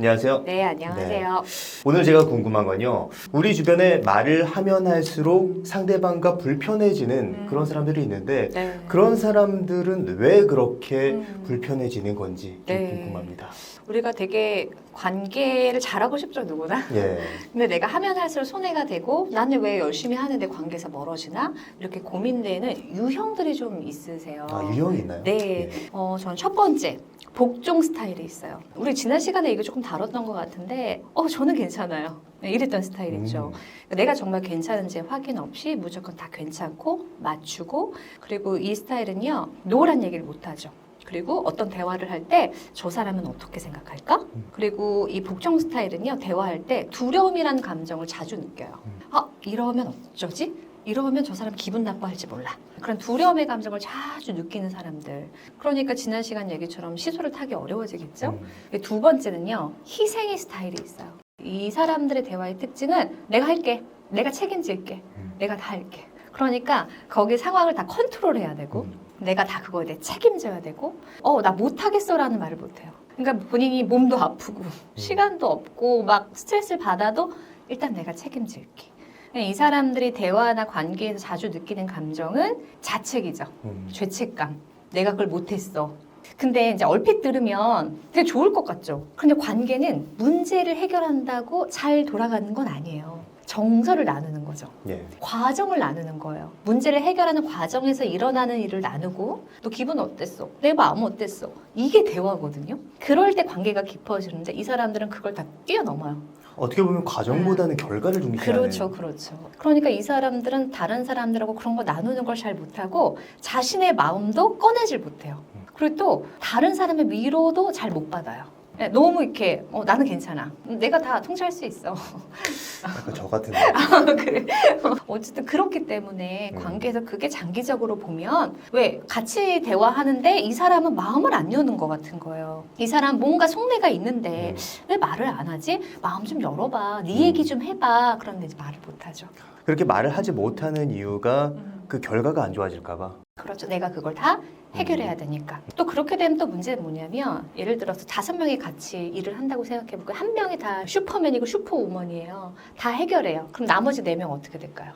안녕하세요. 네, 안녕하세요. 오늘 제가 궁금한 건요. 우리 주변에 말을 하면 할수록 상대방과 불편해지는 음. 그런 사람들이 있는데 네. 그런 사람들은 왜 그렇게 음. 불편해지는 건지 좀 네. 궁금합니다. 우리가 되게 관계를 잘하고 싶죠, 누구나. 예. 근데 내가 하면 할수록 손해가 되고 나는 왜 열심히 하는데 관계에서 멀어지나? 이렇게 고민되는 유형들이 좀 있으세요. 아, 유형이 있나요? 네. 예. 어, 저는 첫 번째. 복종 스타일이 있어요. 우리 지난 시간에 이거 조금 다뤘던 것 같은데, 어, 저는 괜찮아요. 네, 이랬던 스타일 있죠. 음. 내가 정말 괜찮은지 확인 없이 무조건 다 괜찮고 맞추고 그리고 이 스타일은요 노란 얘기를 못 하죠. 그리고 어떤 대화를 할 때 저 사람은 어떻게 생각할까? 음. 그리고 이 복종 스타일은요 대화할 때 두려움이라는 감정을 자주 느껴요. 음. 아 이러면 어쩌지? 이러면 저 사람 기분 나빠할지 몰라. 그런 두려움의 감정을 자주 느끼는 사람들. 그러니까 지난 시간 얘기처럼 시소를 타기 어려워지겠죠? 음. 두 번째는요, 희생의 스타일이 있어요. 이 사람들의 대화의 특징은 내가 할게. 내가 책임질게. 음. 내가 다 할게. 그러니까 거기 상황을 다 컨트롤해야 되고, 음. 내가 다 그거에 대해 책임져야 되고, 어, 나 못하겠어라는 말을 못해요. 그러니까 본인이 몸도 아프고, 시간도 없고, 막 스트레스를 받아도 일단 내가 책임질게. 이 사람들이 대화나 관계에서 자주 느끼는 감정은 자책이죠. 음. 죄책감. 내가 그걸 못했어. 근데 이제 얼핏 들으면 되게 좋을 것 같죠. 근데 관계는 문제를 해결한다고 잘 돌아가는 건 아니에요. 정서를 나누는 거죠. 예. 과정을 나누는 거예요. 문제를 해결하는 과정에서 일어나는 일을 나누고 너 기분 어땠어? 내 마음 어땠어? 이게 대화거든요. 그럴 때 관계가 깊어지는데 이 사람들은 그걸 다 뛰어넘어요. 어떻게 보면 과정보다는 결과를 중시하는 그렇죠, 그렇죠. 그러니까 이 사람들은 다른 사람들하고 그런 거 나누는 걸 잘 못하고 자신의 마음도 꺼내질 못해요. 그리고 또 다른 사람의 위로도 잘 못 받아요. 네, 너무 이렇게 어, 나는 괜찮아. 내가 다 통제할 수 있어. 약간 저 같은 거. 그래. 어쨌든 그렇기 때문에 음. 관계에서 그게 장기적으로 보면 왜 같이 대화하는데 이 사람은 마음을 안 여는 것 같은 거예요. 이 사람 뭔가 속내가 있는데 음. 왜 말을 안 하지? 마음 좀 열어봐. 네 음. 얘기 좀 해봐. 그런데 이제 말을 못 하죠. 그렇게 말을 하지 못하는 이유가 음. 그 결과가 안 좋아질까봐. 그렇죠. 내가 그걸 다 해결해야 되니까. 또 그렇게 되면 또 문제는 뭐냐면 예를 들어서 다섯 명이 같이 일을 한다고 생각해볼까요? 한 명이 다 슈퍼맨이고 슈퍼우먼이에요. 다 해결해요. 그럼 나머지 네 명 어떻게 될까요?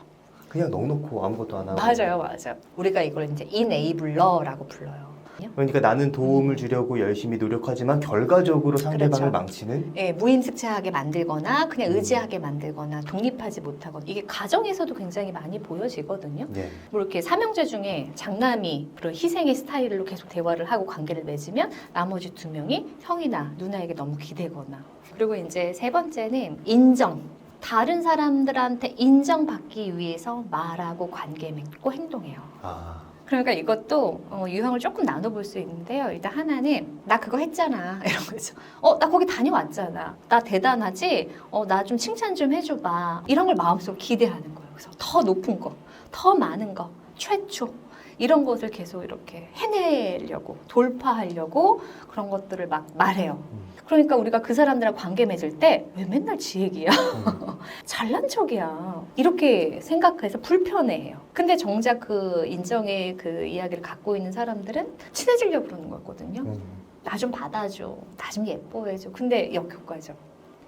그냥 넉넉고 아무것도 안 하고. 맞아요, 맞아요. 우리가 이걸 이제 이네이블러라고 불러요. 그러니까 나는 도움을 주려고 열심히 노력하지만 결과적으로 상대방을 그렇죠. 망치는 예, 무임승차하게 만들거나 그냥 음. 의지하게 만들거나 독립하지 못하거나 이게 가정에서도 굉장히 많이 보여지거든요. 예. 뭐 이렇게 삼형제 중에 장남이 그런 희생의 스타일로 계속 대화를 하고 관계를 맺으면 나머지 두 명이 형이나 누나에게 너무 기대거나 그리고 이제 세 번째는 인정. 다른 사람들한테 인정받기 위해서 말하고 관계 맺고 행동해요. 아. 그러니까 이것도 어, 유형을 조금 나눠볼 수 있는데요. 일단 하나는 나 그거 했잖아 이런 거죠. 어, 나 거기 다녀왔잖아. 나 대단하지. 어, 나 좀 칭찬 좀 해줘봐. 이런 걸 마음속으로 기대하는 거예요. 그래서 더 높은 거, 더 많은 거, 최초 이런 것을 계속 이렇게 해내려고 돌파하려고 그런 것들을 막 말해요. 음. 그러니까 우리가 그 사람들하고 관계 맺을 때 왜 맨날 지 얘기야? 음. 잘난 척이야. 이렇게 생각해서 불편해해요. 근데 정작 그 인정의 그 이야기를 갖고 있는 사람들은 친해지려고 그러는 거거든요. 음. 나좀 받아줘. 나 좀 예뻐해줘. 근데 역효과죠.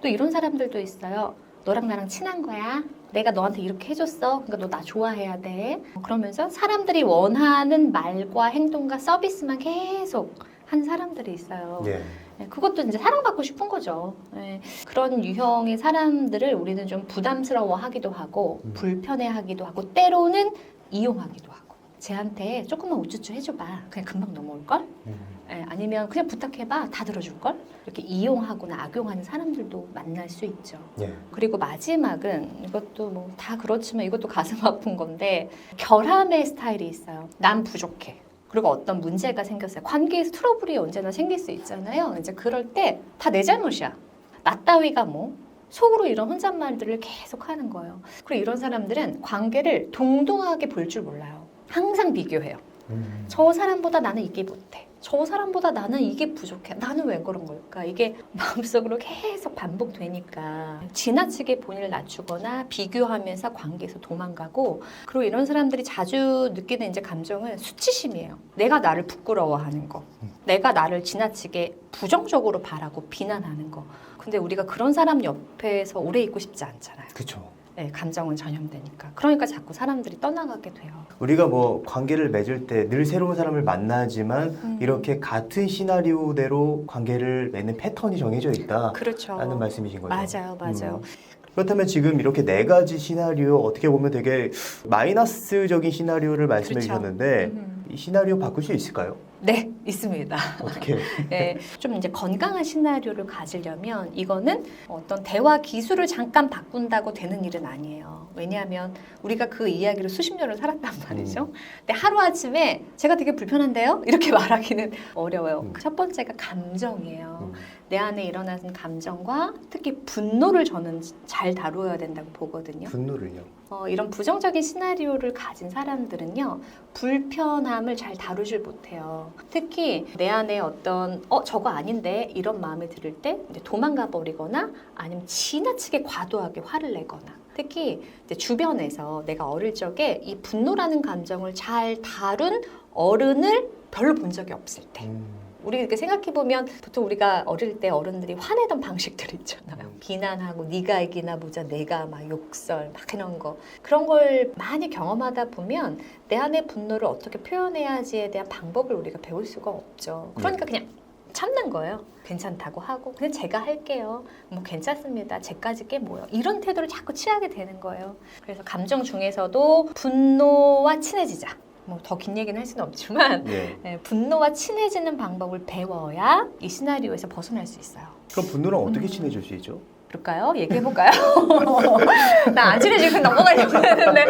또 이런 사람들도 있어요. 너랑 나랑 친한 거야. 내가 너한테 이렇게 해줬어. 그러니까 너 나 좋아해야 돼. 그러면서 사람들이 원하는 말과 행동과 서비스만 계속 한 사람들이 있어요. 예. 네, 그것도 이제 사랑받고 싶은 거죠. 네, 그런 유형의 사람들을 우리는 좀 부담스러워하기도 하고 음. 불편해하기도 하고 때로는 이용하기도 하고 쟤한테 조금만 우쭈쭈 해줘봐. 그냥 금방 넘어올 걸. 음. 예, 아니면 그냥 부탁해봐. 다 들어줄 걸. 이렇게 이용하거나 악용하는 사람들도 만날 수 있죠. 예. 그리고 마지막은 이것도 뭐 다 그렇지만 이것도 가슴 아픈 건데 결함의 스타일이 있어요. 난 부족해. 그리고 어떤 문제가 생겼어요. 관계에서 트러블이 언제나 생길 수 있잖아요. 이제 그럴 때 다 내 잘못이야. 나 따위가 뭐 속으로 이런 혼잣말들을 계속 하는 거예요. 그리고 이런 사람들은 관계를 동등하게 볼 줄 몰라요. 항상 비교해요. 음. 저 사람보다 나는 이게 못해. 저 사람보다 나는 이게 부족해. 나는 왜 그런 걸까? 이게 마음속으로 계속 반복되니까 지나치게 본인을 낮추거나 비교하면서 관계에서 도망가고 그리고 이런 사람들이 자주 느끼는 이제 감정은 수치심이에요. 내가 나를 부끄러워하는 거. 내가 나를 지나치게 부정적으로 바라고 비난하는 거. 근데 우리가 그런 사람 옆에서 오래 있고 싶지 않잖아요. 그렇죠. 네, 감정은 전염되니까. 그러니까 자꾸 사람들이 떠나가게 돼요. 우리가 뭐 관계를 맺을 때 늘 새로운 사람을 만나지만 음. 이렇게 같은 시나리오대로 관계를 맺는 패턴이 정해져 있다. 그렇죠. 라는 말씀이신 거죠. 맞아요, 맞아요. 음. 그렇다면 지금 이렇게 네 가지 시나리오 어떻게 보면 되게 마이너스적인 시나리오를 말씀해 그렇죠. 주셨는데 음. 이 시나리오 바꿀 수 있을까요? 네, 있습니다. 어떻게? 네, 좀 이제 건강한 시나리오를 가지려면 이거는 어떤 대화 기술을 잠깐 바꾼다고 되는 일은 아니에요. 왜냐하면 우리가 그 이야기를 수십 년을 살았단 말이죠. 근데 하루 아침에 제가 되게 불편한데요? 이렇게 말하기는 어려워요. 음. 첫 번째가 감정이에요. 음. 내 안에 일어나는 감정과 특히 분노를 저는 잘 다루어야 된다고 보거든요. 분노를요. 어, 이런 부정적인 시나리오를 가진 사람들은요, 불편함을 잘 다루질 못해요. 특히 내 안에 어떤, 어, 저거 아닌데, 이런 마음이 들을 때 도망가 버리거나 아니면 지나치게 과도하게 화를 내거나. 특히 주변에서 내가 어릴 적에 이 분노라는 감정을 잘 다룬 어른을 별로 본 적이 없을 때. 음. 우리 이렇게 생각해 보면 보통 우리가 어릴 때 어른들이 화내던 방식들 있잖아요. 음. 비난하고 네가 이기나 보자, 내가 막 욕설 막 이런 거 그런 걸 많이 경험하다 보면 내 안의 분노를 어떻게 표현해야지에 대한 방법을 우리가 배울 수가 없죠. 그러니까 그냥 참는 거예요. 괜찮다고 하고 그냥 제가 할게요. 뭐 괜찮습니다. 제까지 게 뭐요? 이런 태도를 자꾸 취하게 되는 거예요. 그래서 감정 중에서도 분노와 친해지자. 뭐 더 긴 얘기는 할 수는 없지만 예. 네, 분노와 친해지는 방법을 배워야 이 시나리오에서 벗어날 수 있어요. 그럼 분노랑 어떻게 음. 친해질 수 있죠? 그럴까요? 얘기해볼까요? 나 안 친해지고 넘어가려고 했는데.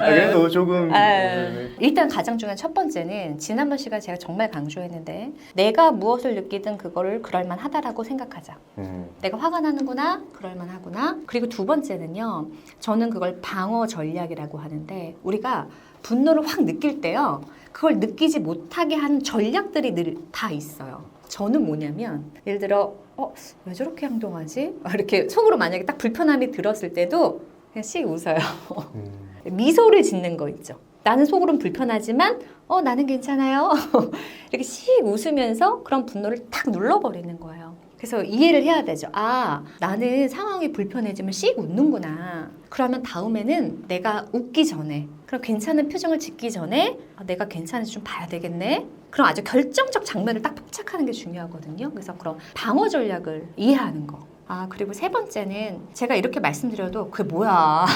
아, 그래도 조금 아, 네. 일단 가장 중요한 첫 번째는 지난번 시간에 제가 정말 강조했는데 내가 무엇을 느끼든 그거를 그럴만하다라고 생각하자. 음. 내가 화가 나는구나, 그럴만하구나. 그리고 두 번째는요, 저는 그걸 방어 전략이라고 하는데 우리가 분노를 확 느낄 때요, 그걸 느끼지 못하게 하는 전략들이 늘 다 있어요. 저는 뭐냐면 예를 들어 어 왜 저렇게 행동하지? 아, 이렇게 속으로 만약에 딱 불편함이 들었을 때도 그냥 씩 웃어요. 음. 미소를 짓는 거 있죠. 나는 속으로는 불편하지만 어 나는 괜찮아요. 이렇게 씩 웃으면서 그런 분노를 탁 눌러버리는 거예요. 그래서 이해를 해야 되죠. 아 나는 상황이 불편해지면 씩 웃는구나. 그러면 다음에는 내가 웃기 전에 그럼 괜찮은 표정을 짓기 전에 아, 내가 괜찮은지 좀 봐야 되겠네. 그럼 아주 결정적 장면을 딱 포착하는 게 중요하거든요. 그래서 그런 방어 전략을 이해하는 거. 아, 그리고 세 번째는 제가 이렇게 말씀드려도 그게 뭐야.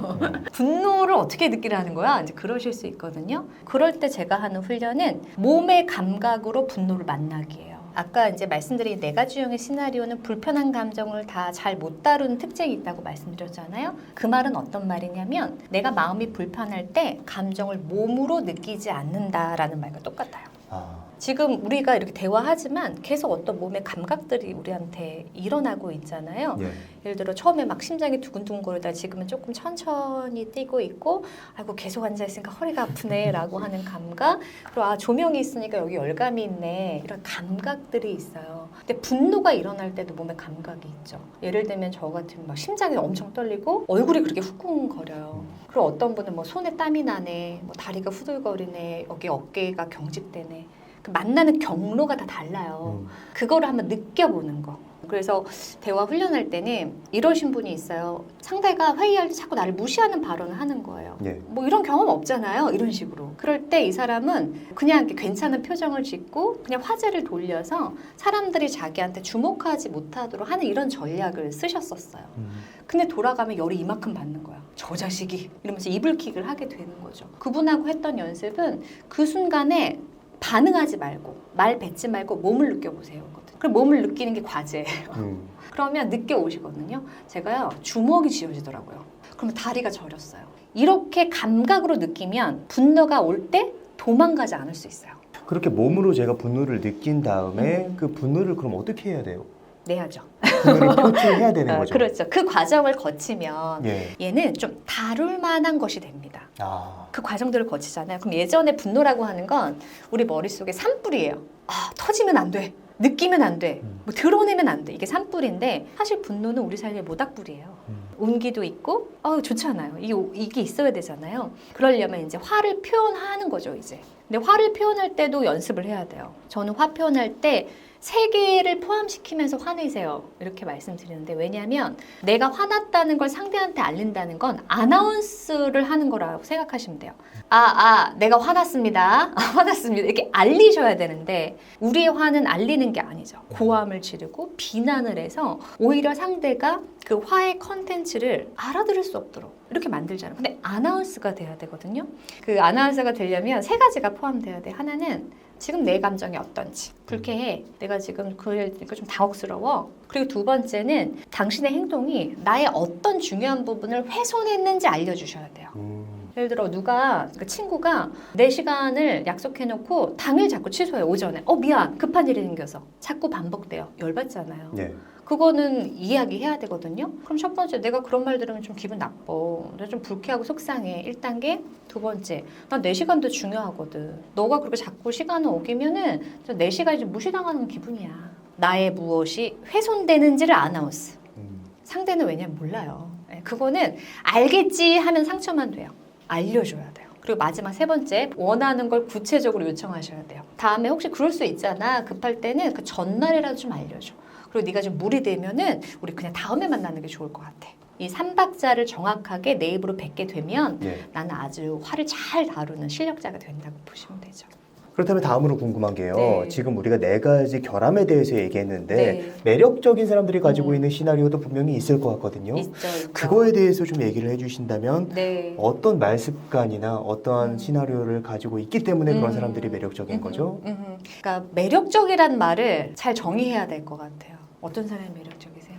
분노를 어떻게 느끼라는 거야? 이제 그러실 수 있거든요. 그럴 때 제가 하는 훈련은 몸의 감각으로 분노를 만나기예요. 아까 이제 말씀드린 네 가지 유형의 시나리오는 불편한 감정을 다 잘 못 다루는 특징이 있다고 말씀드렸잖아요. 그 말은 어떤 말이냐면 내가 마음이 불편할 때 감정을 몸으로 느끼지 않는다라는 말과 똑같아요. 아. 지금 우리가 이렇게 대화하지만 계속 어떤 몸의 감각들이 우리한테 일어나고 있잖아요. 예. 예를 들어 처음에 막 심장이 두근두근 거리다 지금은 조금 천천히 뛰고 있고 아이고 계속 앉아 있으니까 허리가 아프네라고 하는 감각 그리고 아 조명이 있으니까 여기 열감이 있네 이런 감각들이 있어요. 근데 분노가 일어날 때도 몸에 감각이 있죠. 예를 들면 저 같으면 막 심장이 엄청 떨리고 얼굴이 그렇게 후끈거려요. 그리고 어떤 분은 뭐 손에 땀이 나네, 뭐 다리가 후들거리네, 여기 어깨가 경직되네. 그 만나는 경로가 다 달라요. 음. 그거를 한번 느껴보는 거. 그래서 대화 훈련할 때는 이러신 분이 있어요. 상대가 회의할 때 자꾸 나를 무시하는 발언을 하는 거예요. 예. 뭐 이런 경험 없잖아요. 이런 식으로. 그럴 때 이 사람은 그냥 이렇게 괜찮은 표정을 짓고 그냥 화제를 돌려서 사람들이 자기한테 주목하지 못하도록 하는 이런 전략을 쓰셨었어요. 음. 근데 돌아가면 열이 이만큼 받는 거야. 저 자식이 이러면서 이불킥을 하게 되는 거죠. 그분하고 했던 연습은 그 순간에 반응하지 말고 말 뱉지 말고 몸을 느껴보세요. 그럼 몸을 느끼는 게 과제예요. 음. 그러면 늦게 오시거든요. 제가요 주먹이 쥐어지더라고요. 그러면 다리가 저렸어요. 이렇게 감각으로 느끼면 분노가 올 때 도망가지 않을 수 있어요. 그렇게 몸으로 제가 분노를 느낀 다음에 음. 그 분노를 그럼 어떻게 해야 돼요? 내야죠. 분노를 표출해야 되는 아, 거죠. 그렇죠. 그 과정을 거치면 예. 얘는 좀 다룰 만한 것이 됩니다. 아. 그 과정들을 거치잖아요. 그럼 예전에 분노라고 하는 건 우리 머릿속에 산불이에요. 아, 터지면 안 돼. 느끼면 안 돼. 음. 뭐 드러내면 안 돼. 이게 산불인데 사실 분노는 우리 삶의 모닥불이에요. 음. 온기도 있고 어 좋잖아요. 이게, 이게 있어야 되잖아요. 그러려면 이제 화를 표현하는 거죠, 이제. 근데 화를 표현할 때도 연습을 해야 돼요. 저는 화 표현할 때 세 개를 포함시키면서 화내세요. 이렇게 말씀드리는데 왜냐하면 내가 화났다는 걸 상대한테 알린다는 건 아나운스를 하는 거라고 생각하시면 돼요. 아, 아, 내가 화났습니다. 아, 화났습니다. 이렇게 알리셔야 되는데 우리의 화는 알리는 게 아니죠. 고함을 지르고 비난을 해서 오히려 상대가 그 화의 컨텐츠를 알아들을 수 없도록 이렇게 만들잖아요. 근데 아나운스가 돼야 되거든요. 그 아나운서가 되려면 세 가지가 포함돼야 돼. 하나는 지금 내 감정이 어떤지. 불쾌해. 내가 지금 그러니까 좀 당혹스러워. 그리고 두 번째는 당신의 행동이 나의 어떤 중요한 부분을 훼손했는지 알려주셔야 돼요. 음. 예를 들어 누가 그 친구가 내 시간을 약속해놓고 당일 자꾸 취소해 오전에. 어 미안. 급한 일이 생겨서. 자꾸 반복돼요. 열받잖아요. 네. 그거는 이야기해야 되거든요. 그럼 첫 번째 내가 그런 말 들으면 좀 기분 나빠. 내가 좀 불쾌하고 속상해. 1단계. 두 번째, 난 내 시간도 중요하거든. 너가 그렇게 자꾸 시간을 어기면은 저내 시간이 좀 무시당하는 기분이야. 나의 무엇이 훼손되는지를 아나운스. 음. 상대는 왜냐면 몰라요. 예, 그거는 알겠지 하면 상처만 돼요. 알려줘야 돼요. 그리고 마지막 세 번째, 원하는 걸 구체적으로 요청하셔야 돼요. 다음에 혹시 그럴 수 있잖아. 급할 때는 그 전날이라도 좀 알려줘. 그리고 네가 좀 무리 되면은 우리 그냥 다음에 만나는 게 좋을 것 같아. 이 삼박자를 정확하게 내 입으로 뱉게 되면 예. 나는 아주 화를 잘 다루는 실력자가 된다고 보시면 되죠. 그렇다면 다음으로 궁금한 게요. 네. 지금 우리가 네 가지 결함에 대해서 얘기했는데 네. 매력적인 사람들이 가지고 음. 있는 시나리오도 분명히 있을 것 같거든요. 있죠, 있죠. 그거에 대해서 좀 얘기를 해주신다면 네. 어떤 말 습관이나 어떠한 음. 시나리오를 가지고 있기 때문에 그런 음. 사람들이 매력적인 음흠, 거죠? 음흠. 그러니까 매력적이란 말을 잘 정의해야 될 것 같아요. 어떤 사람이 매력적이세요?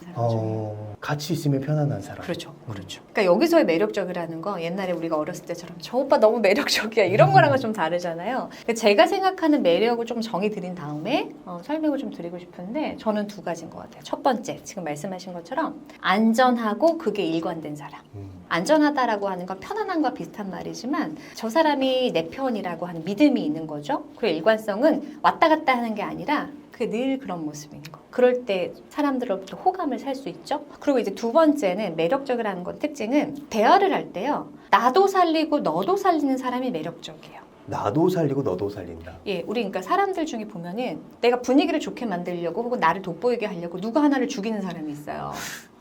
사람 중에. 어, 같이 있으면 편안한 사람. 그렇죠, 그렇죠. 그러니까 여기서의 매력적이라는 거 옛날에 우리가 어렸을 때처럼 저 오빠 너무 매력적이야 음. 이런 거랑은 좀 다르잖아요. 그러니까 제가 생각하는 매력을 좀 정의 드린 다음에 어, 설명을 좀 드리고 싶은데 저는 두 가지인 것 같아요. 첫 번째 지금 말씀하신 것처럼 안전하고 그게 일관된 사람. 음. 안전하다라고 하는 건 편안함과 비슷한 말이지만 저 사람이 내 편이라고 하는 믿음이 있는 거죠. 그리고 일관성은 왔다 갔다 하는 게 아니라 그게 늘 그런 모습인 거. 그럴 때 사람들로부터 호감을 살 수 있죠. 그리고 이제 두 번째는 매력적이라는 것 특징은 대화를 할 때요. 나도 살리고 너도 살리는 사람이 매력적이에요. 나도 살리고 너도 살린다. 예, 우리 그러니까 사람들 중에 보면은 내가 분위기를 좋게 만들려고 혹은 나를 돋보이게 하려고 누가 하나를 죽이는 사람이 있어요.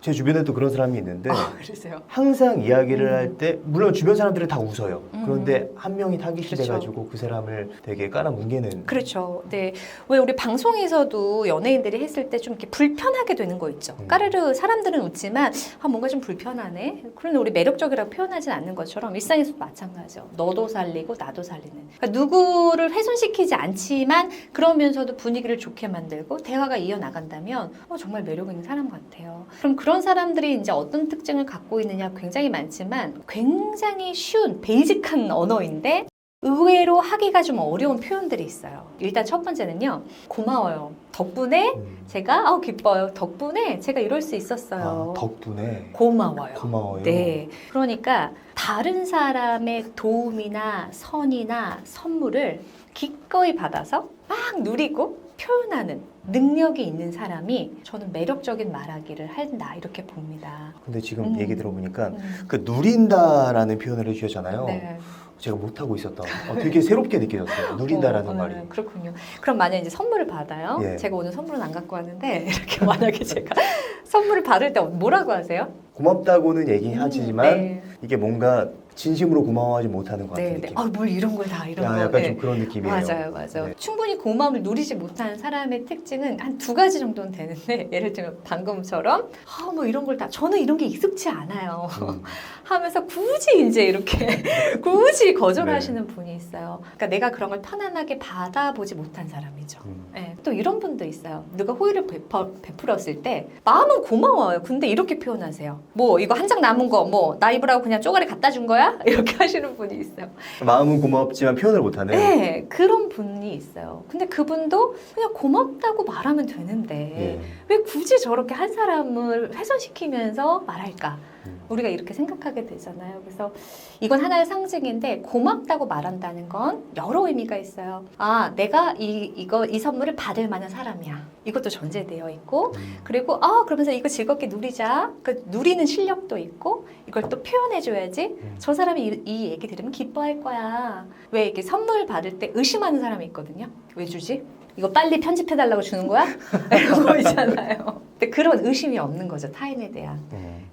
제 주변에도 그런 사람이 있는데 아, 그러세요? 항상 이야기를 음. 할때 물론 주변 사람들은 다 웃어요. 음. 그런데 한 명이 타깃이 그렇죠. 돼가지고 그 사람을 되게 깔아뭉개는. 그렇죠. 네. 왜 우리 방송에서도 연예인들이 했을 때 좀 이렇게 불편하게 되는 거 있죠. 음. 까르르 사람들은 웃지만 아 뭔가 좀 불편하네. 그런데 우리 매력적이라고 표현하진 않는 것처럼 일상에서도 마찬가지죠. 너도 살리고 나도 살리는. 그러니까 누구를 훼손시키지 않지만 그러면서도 분위기를 좋게 만들고 대화가 이어 나간다면 어, 정말 매력 있는 사람 같아요. 그럼 그런 사람들이 이제 어떤 특징을 갖고 있느냐 굉장히 많지만 굉장히 쉬운 베이직한 언어인데 의외로 하기가 좀 어려운 표현들이 있어요. 일단 첫 번째는요. 고마워요. 덕분에 음. 제가 아우 기뻐요. 덕분에 제가 이럴 수 있었어요. 아, 덕분에 고마워요. 고마워요. 네. 그러니까 다른 사람의 도움이나 선이나 선물을 기꺼이 받아서 막 누리고 표현하는 능력이 있는 사람이 저는 매력적인 말하기를 한다 이렇게 봅니다. 근데 지금 음. 얘기 들어보니까 음. 그 누린다라는 표현을 해주셨잖아요. 네. 제가 못하고 있었다. 어, 되게 새롭게 느껴졌어요. 누린다라는 어, 말이. 어, 그렇군요. 그럼 만약에 이제 선물을 받아요. 예. 제가 오늘 선물은 안 갖고 왔는데 이렇게 만약에 제가 선물을 받을 때 뭐라고 하세요? 고맙다고는 얘기하지만 음, 네. 이게 뭔가 진심으로 고마워하지 못하는 것 같은 네, 네. 느낌. 아, 뭘 이런 걸 다 이런 야, 거. 약간 네. 좀 그런 느낌이에요. 맞아요, 맞아요. 네. 충분히 고마움을 누리지 못하는 사람의 특징은 한 두 가지 정도는 되는데 예를 들면 방금처럼 아, 뭐 이런 걸 다 저는 이런 게 익숙치 않아요. 음. 하면서 굳이 이제 이렇게 굳이 거절하시는 네. 분이 있어요. 그러니까 내가 그런 걸 편안하게 받아보지 못한 사람이죠. 음. 네, 또 이런 분도 있어요. 누가 호의를 베풀, 베풀었을 때 마음은 고마워요. 근데 이렇게 표현하세요. 뭐 이거 한 장 남은 거 뭐 나 입으라고 그냥 쪼가리 갖다 준 거야? 이렇게 하시는 분이 있어요. 마음은 고맙지만 표현을 못하는. 네, 그런 분이 있어요. 근데 그분도 그냥 고맙다고 말하면 되는데 예. 왜 굳이 저렇게 한 사람을 훼손시키면서 말할까? 음. 우리가 이렇게 생각하게 되잖아요. 그래서 이건 하나의 상징인데 고맙다고 말한다는 건 여러 의미가 있어요. 아, 내가 이 이거 이 선물을 받을 만한 사람이야. 이것도 전제되어 있고 음. 그리고 아 그러면서 이거 즐겁게 누리자. 그 누리는 실력도 있고 이걸 또 표현해 줘야지. 음. 저 사람이 이, 이 얘기 들으면 기뻐할 거야. 왜 이렇게 선물 받을 때 의심하는 사람이 있거든요. 왜 주지? 이거 빨리 편집해달라고 주는 거야? 이런 거 있잖아요. 근데 그런 의심이 없는 거죠 타인에 대한.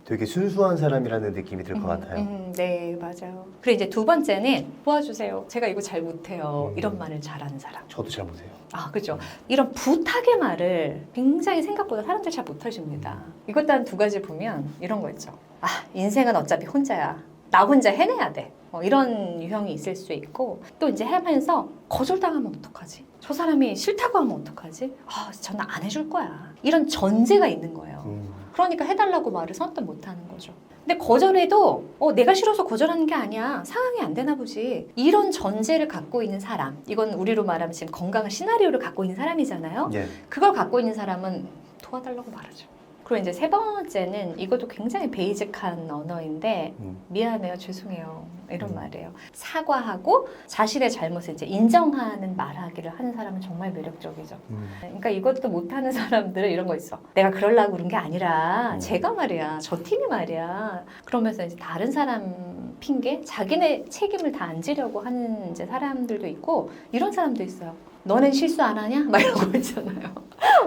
되게 순수한 사람이라는 느낌이 들 것 음, 같아요. 음, 네 맞아요. 그리고 이제 두 번째는 도와주세요. 제가 이거 잘 못해요. 음. 이런 말을 잘하는 사람. 저도 잘 못해요. 아, 그죠. 이런 부탁의 말을 굉장히 생각보다 사람들 잘 못하십니다. 이것도 한두 가지 보면 이런 거 있죠. 아, 인생은 어차피 혼자야. 나 혼자 해내야 돼. 어, 이런 유형이 있을 수 있고 또 이제 하면서 거절당하면 어떡하지? 저 사람이 싫다고 하면 어떡하지? 아, 저는 안 해줄 거야. 이런 전제가 있는 거예요. 음. 그러니까 해달라고 말을 선뜻 못하는 거죠. 근데 거절해도 어, 내가 싫어서 거절하는 게 아니야. 상황이 안 되나 보지. 이런 전제를 갖고 있는 사람. 이건 우리로 말하면 지금 건강한 시나리오를 갖고 있는 사람이잖아요. 예. 그걸 갖고 있는 사람은 도와달라고 말하죠. 그리고 이제 세 번째는 이것도 굉장히 베이직한 언어인데 음. 미안해요, 죄송해요 이런 음. 말이에요. 사과하고 자신의 잘못을 이제 인정하는 말하기를 하는 사람은 정말 매력적이죠. 음. 그러니까 이것도 못하는 사람들은 이런 거 있어. 내가 그러려고 그런 게 아니라 음. 제가 말이야, 저 팀이 말이야. 그러면서 이제 다른 사람 핑계, 자기네 책임을 다 안 지려고 하는 이제 사람들도 있고 이런 사람도 있어요. 너넨 실수 안 하냐? 막거 있잖아요.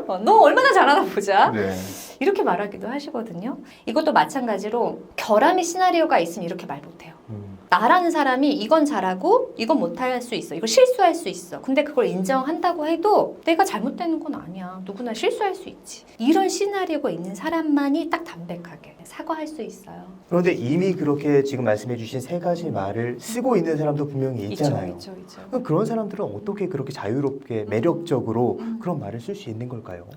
어, 너 얼마나 잘하나 보자. 네. 이렇게 말하기도 하시거든요. 이것도 마찬가지로 결함의 시나리오가 있으면 이렇게 말 못해요. 음. 나라는 사람이 이건 잘하고 이건 못할 수 있어. 이거 실수할 수 있어. 근데 그걸 인정한다고 해도 내가 잘못되는 건 아니야. 누구나 실수할 수 있지. 이런 시나리오가 있는 사람만이 딱 담백하게 사과할 수 있어요. 그런데 이미 그렇게 지금 말씀해 주신 세 가지 말을 쓰고 있는 사람도 분명히 있잖아요. 있죠, 있죠, 있죠. 그럼 그런 사람들은 어떻게 그렇게 자유롭게 매력적으로 음. 그런 말을 쓸 수 있는 걸까요?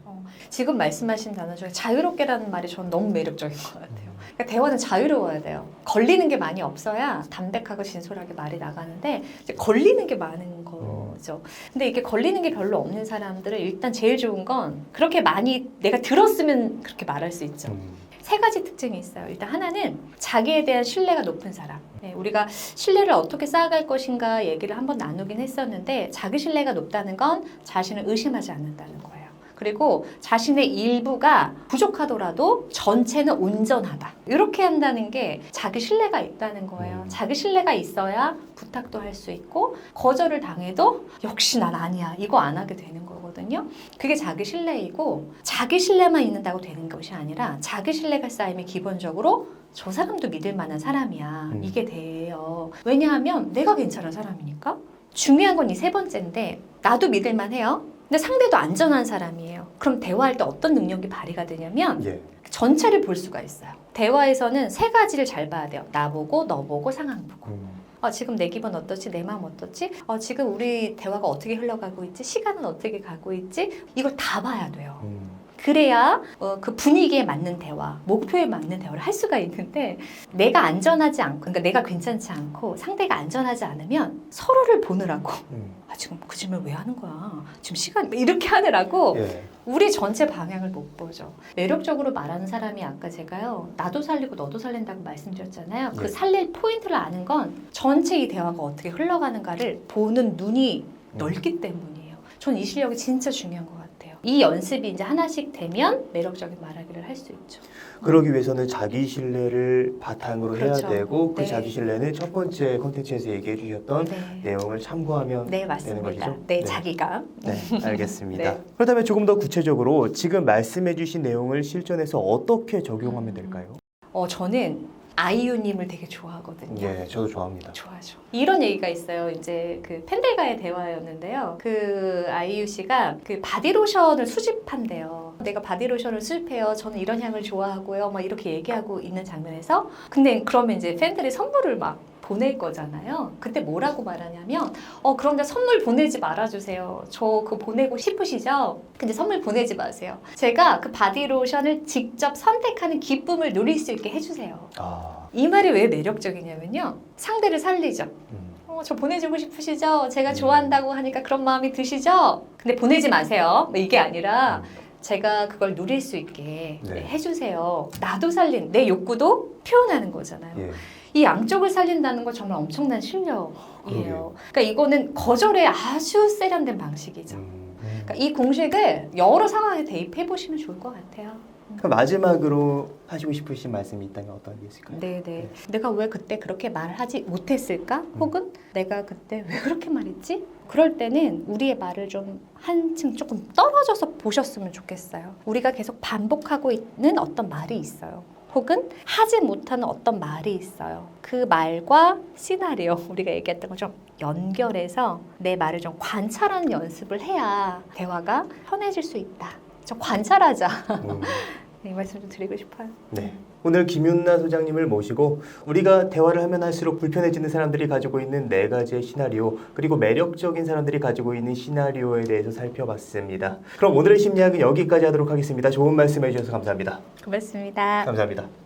지금 말씀하신 단어 중에 자유롭게라는 말이 저는 너무 매력적인 것 같아요. 그러니까 대화는 자유로워야 돼요. 걸리는 게 많이 없어야 담백하고 진솔하게 말이 나가는데 이제 걸리는 게 많은 거죠. 근데 이게 걸리는 게 별로 없는 사람들은 일단 제일 좋은 건 그렇게 많이 내가 들었으면 그렇게 말할 수 있죠. 음. 세 가지 특징이 있어요. 일단 하나는 자기에 대한 신뢰가 높은 사람. 네, 우리가 신뢰를 어떻게 쌓아갈 것인가 얘기를 한번 나누긴 했었는데 자기 신뢰가 높다는 건 자신을 의심하지 않는다는 거예요. 그리고 자신의 일부가 부족하더라도 전체는 온전하다. 이렇게 한다는 게 자기 신뢰가 있다는 거예요. 음. 자기 신뢰가 있어야 부탁도 할 수 있고 거절을 당해도 역시 난 아니야. 이거 안 하게 되는 거거든요. 그게 자기 신뢰이고 자기 신뢰만 있는다고 되는 것이 아니라 자기 신뢰가 쌓이면 기본적으로 저 사람도 믿을 만한 사람이야. 음. 이게 돼요. 왜냐하면 내가 괜찮은 사람이니까. 중요한 건 이 세 번째인데 나도 믿을 만해요. 근데 상대도 안전한 사람이에요. 그럼 대화할 때 어떤 능력이 발휘가 되냐면 예. 전체를 볼 수가 있어요. 대화에서는 세 가지를 잘 봐야 돼요. 나 보고, 너 보고, 상황 보고. 음. 어, 지금 내 기분 어떻지? 내 마음 어떻지? 어, 지금 우리 대화가 어떻게 흘러가고 있지? 시간은 어떻게 가고 있지? 이걸 다 봐야 돼요. 음. 그래야 어, 그 분위기에 맞는 대화, 목표에 맞는 대화를 할 수가 있는데 내가 안전하지 않고, 그러니까 내가 괜찮지 않고 상대가 안전하지 않으면 서로를 보느라고 음. 아 지금 그 질문 왜 하는 거야? 지금 시간 이렇게 하느라고 예. 우리 전체 방향을 못 보죠. 매력적으로 말하는 사람이 아까 제가요 나도 살리고 너도 살린다고 말씀드렸잖아요. 그 네. 살릴 포인트를 아는 건 전체 이 대화가 어떻게 흘러가는가를 보는 눈이 음. 넓기 때문이에요. 전 이 실력이 진짜 중요한 것 같아요. 이 연습이 이제 하나씩 되면 매력적인 말하기를 할 수 있죠. 그러기 위해서는 자기 신뢰를 바탕으로 그렇죠. 해야 되고 그 네. 자기 신뢰는 첫 번째 콘텐츠에서 얘기해 주셨던 네, 내용을 참고하면 네 되는 맞습니다. 것이죠? 네, 네. 자기가 네, 알겠습니다. 네. 그렇다면 조금 더 구체적으로 지금 말씀해 주신 내용을 실전에서 어떻게 적용하면 음. 될까요? 어 저는 아이유님을 되게 좋아하거든요. 예, 저도 좋아합니다. 좋아하죠. 이런 얘기가 있어요. 이제 그 팬들과의 대화였는데요. 그 아이유 씨가 그 바디로션을 수집한대요. 내가 바디로션을 수집해요. 저는 이런 향을 좋아하고요. 막 이렇게 얘기하고 있는 장면에서 근데 그러면 이제 팬들이 선물을 막 보낼 거잖아요. 그때 뭐라고 말하냐면, 어, 그런데 선물 보내지 말아주세요. 저 그거 보내고 싶으시죠? 근데 선물 보내지 마세요. 제가 그 바디로션을 직접 선택하는 기쁨을 누릴 수 있게 해주세요. 아, 이 말이 왜 매력적이냐면요. 상대를 살리죠. 음. 어, 저 보내주고 싶으시죠? 제가 음. 좋아한다고 하니까 그런 마음이 드시죠? 근데 보내지 마세요. 뭐 이게 아니라 음. 제가 그걸 누릴 수 있게 네. 해주세요. 나도 살린 내 욕구도 표현하는 거잖아요. 예. 이 양쪽을 살린다는 건 정말 엄청난 실력이에요. 그러게요. 그러니까 이거는 거절의 아주 세련된 방식이죠. 음. 그러니까 이 공식을 여러 상황에 대입해 보시면 좋을 것 같아요. 그럼 마지막으로 하시고 싶으신 말씀이 있다면 어떤 게 있을까요? 네네. 내가 왜 그때 그렇게 말을 하지 못했을까? 혹은 내가 그때 왜 그렇게 말했지? 그럴 때는 우리의 말을 좀 한층 조금 떨어져서 보셨으면 좋겠어요. 우리가 계속 반복하고 있는 어떤 말이 있어요. 혹은 하지 못하는 어떤 말이 있어요. 그 말과 시나리오, 우리가 얘기했던 거좀 연결해서 내 말을 좀 관찰하는 연습을 해야 대화가 편해질 수 있다. 좀 관찰하자. 음. 이 말씀 좀 드리고 싶어요. 네. 오늘 김윤나 소장님을 모시고 우리가 대화를 하면 할수록 불편해지는 사람들이 가지고 있는 네 가지의 시나리오 그리고 매력적인 사람들이 가지고 있는 시나리오에 대해서 살펴봤습니다. 그럼 오늘의 심리학은 여기까지 하도록 하겠습니다. 좋은 말씀 해주셔서 감사합니다. 고맙습니다. 감사합니다.